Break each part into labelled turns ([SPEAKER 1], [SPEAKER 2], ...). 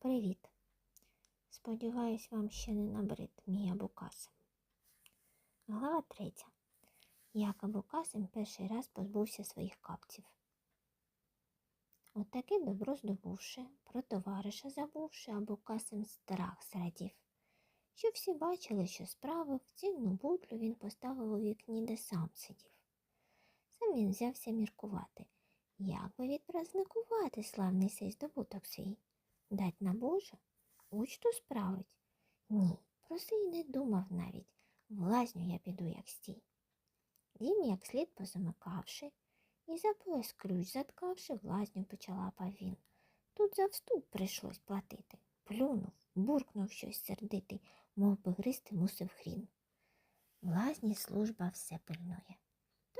[SPEAKER 1] Привіт. Сподіваюсь, вам ще не набрид мій Абукасим. Глава третя. Як Абукасим перший раз позбувся своїх капців. От добро здобувши, про товариша забувши, Абукасим страх зрадів. Що всі бачили, що справив, цінну бутлю він поставив у вікні, де сам сидів. Сам він взявся міркувати, як би відпразнакувати славний сей здобуток свій. Дать на Боже? Учту справить? Ні, про й не думав навіть. В лазню я піду, як стій. Дім, як слід позамикавши, і за пояс ключ заткавши, в лазню почалапав він. Тут за вступ прийшлось платити. Плюнув, буркнув щось сердитий, мов би гристи мусив хрін. В лазні служба все пильнує.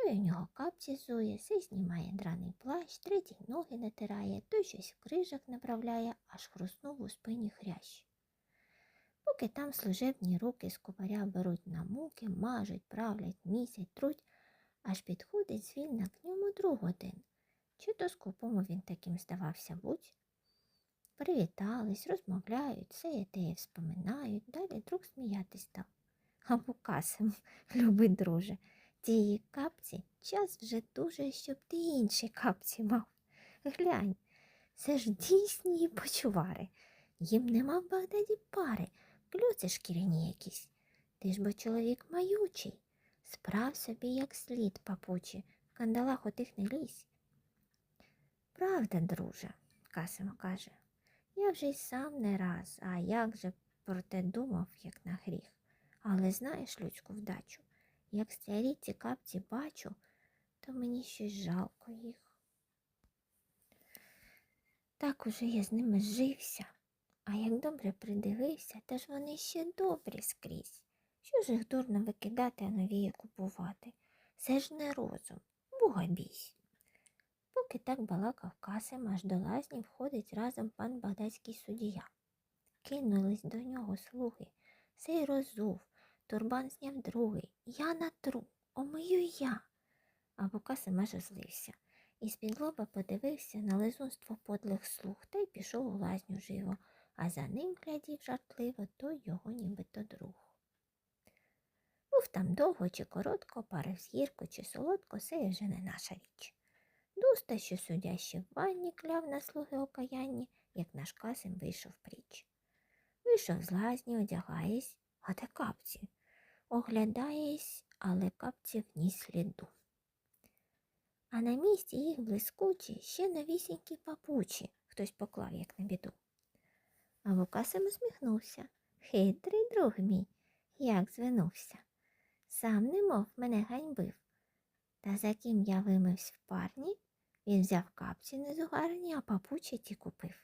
[SPEAKER 1] Той у нього капці зує, сей знімає драний плащ, третій ноги натирає, той щось в крижах направляє, аж хруснув у спині хрящ. Поки там служебні руки з купаря беруть на муки, мажуть, правлять, місять, труть, аж підходить звільна к ньому друг один. Чи то скупому він таким здавався будь? Привітались, розмовляють, все і вспоминають, далі друг сміятись став. Або касим, любий друже, тієї капці час вже дуже, щоб ти інші капці мав. Глянь, це ж дійсні почувари. Їм нема в Багдаді пари, клюци шкіряні якісь. Ти ж бо чоловік маючий. Справ собі як слід, папучі, в кандалах отих не лізь. Правда, друже, Касим каже, я вже й сам не раз, а як же про те думав, як на гріх. Але знаєш людську вдачу, як старі ці капці бачу, то мені щось жалко їх. Так уже я з ними зжився, а як добре придивився, то ж вони ще добрі скрізь. Що ж їх дурно викидати, а нові купувати? Це ж не розум, Бога бійсь. Поки так балакав касим, аж до лазні входить разом пан багдадський суддя. Кинулись до нього слуги, сей розув, турбан зняв другий. Я натру, омию я. Або касим аж озлився. І з-під лоба подивився на лизунство подлих слуг та й пішов у лазню живо, а за ним глядів жартливо той його нібито друг. Був там довго чи коротко, парив з гірко чи солодко, це вже не наша річ. Дуста, що суддя в ванні кляв на слуги окаянні, як наш касим вийшов пріч. Вийшов з лазні, одягаєсь, а де капці. Оглядаєсь, але капців ні сліду. А на місці їх блискучі ще новісінькі папучі, хтось поклав, як на біду. А Вукасим усміхнувся. Хитрий друг мій, як звинувся. Сам немов мене ганьбив. Та за ким я вимився в парні, він взяв капці незугарні, а папучі ті купив.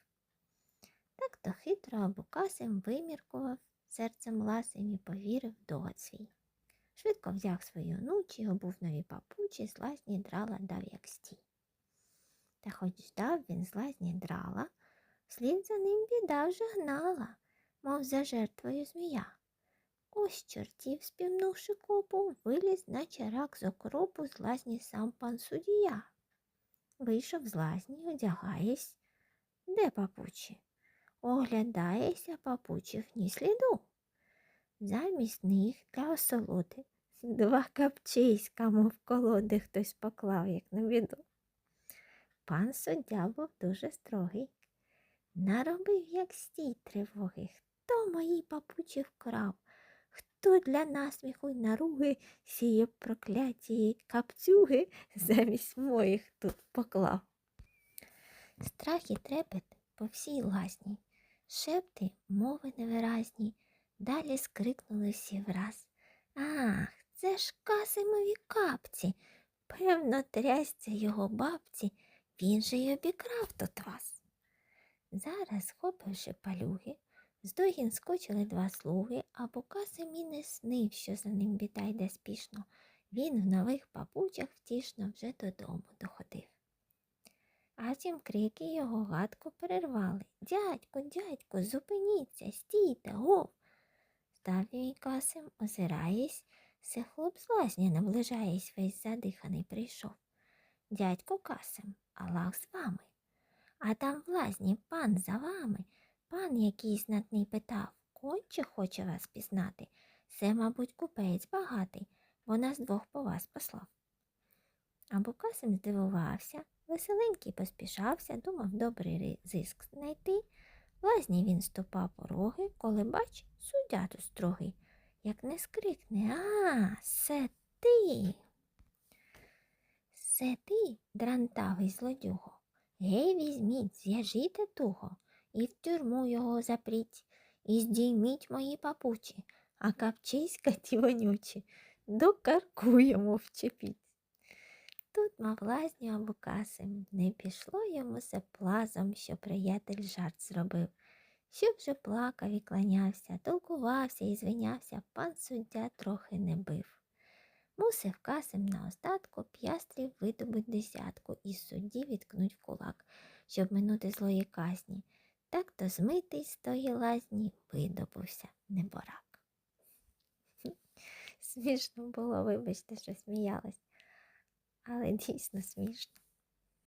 [SPEAKER 1] Так то хитро Абукасим виміркував серцем ласим і повірив в догад свій. Швидко взяв свої онучі, обув нові папучі, з лазні драла дав як стій. Та хоч ждав він з лазні драла, вслід за ним біда вже гнала, мов за жертвою змія. Ось чортів, співнувши копу, виліз, наче рак з окропу з лазні сам пан суддя. Вийшов з лазні, одягаєсь. Де папучі? Оглядаєся папучих ні сліду. Замість них для осолоди два капчиська, мов колоди хтось поклав, як на біду. Пан суддя був дуже строгий. Наробив, як стій тривоги, хто мої папучі вкрав, хто для насміху й наруги сіє прокляті капцюги замість моїх тут поклав. Страх і трепет по всій лазні, шепти, мови невиразні, далі скрикнули всі враз. Ах, це ж касимові капці. Певно, трясця його бабці, він же й обікрав тут вас. Зараз, схопивши палюги, здогін скочили два слуги, а Букасим і не снив, що за ним біда йде спішно. Він в нових папучах втішно вже додому доходив. А тім крики його гадко перервали. Дядько, дядько, зупиніться, стійте, гов. Став він касим, озираєсь, все хлоп з лазні наближаєсь, весь задиханий прийшов. Дядько касим, Аллах з вами. А там в лазні пан за вами, Пан якийсь знатний питав, конче хоче вас пізнати. Це, мабуть, купець багатий, бо нас двох по вас послав. А Букасим здивувався, веселенький поспішався, думав добрий зиск знайти. Лазні він ступав пороги, коли бач, суддя тут строгий. Як не скрикне, а, це ти. Це ти, дрантавий злодюго. Гей, візьміть, зв'яжіте туго, і в тюрму його запріть, і здійміть мої папучі, а капчиська ті вонючі, до карку йому вчепіть. Тут, мав лазню Абукасим, не пішло йому це плазом, що приятель жарт зробив. Щоб же плакав і кланявся, толкувався і звинявся, пан суддя трохи не бив. Мусив касим на остатку п'ястрів видобуть десятку і судді відкнуть в кулак, щоб минути злої казні. Так то змитий з тої лазні видобувся неборак. Смішно було, вибачте, що сміялась, але дійсно смішно.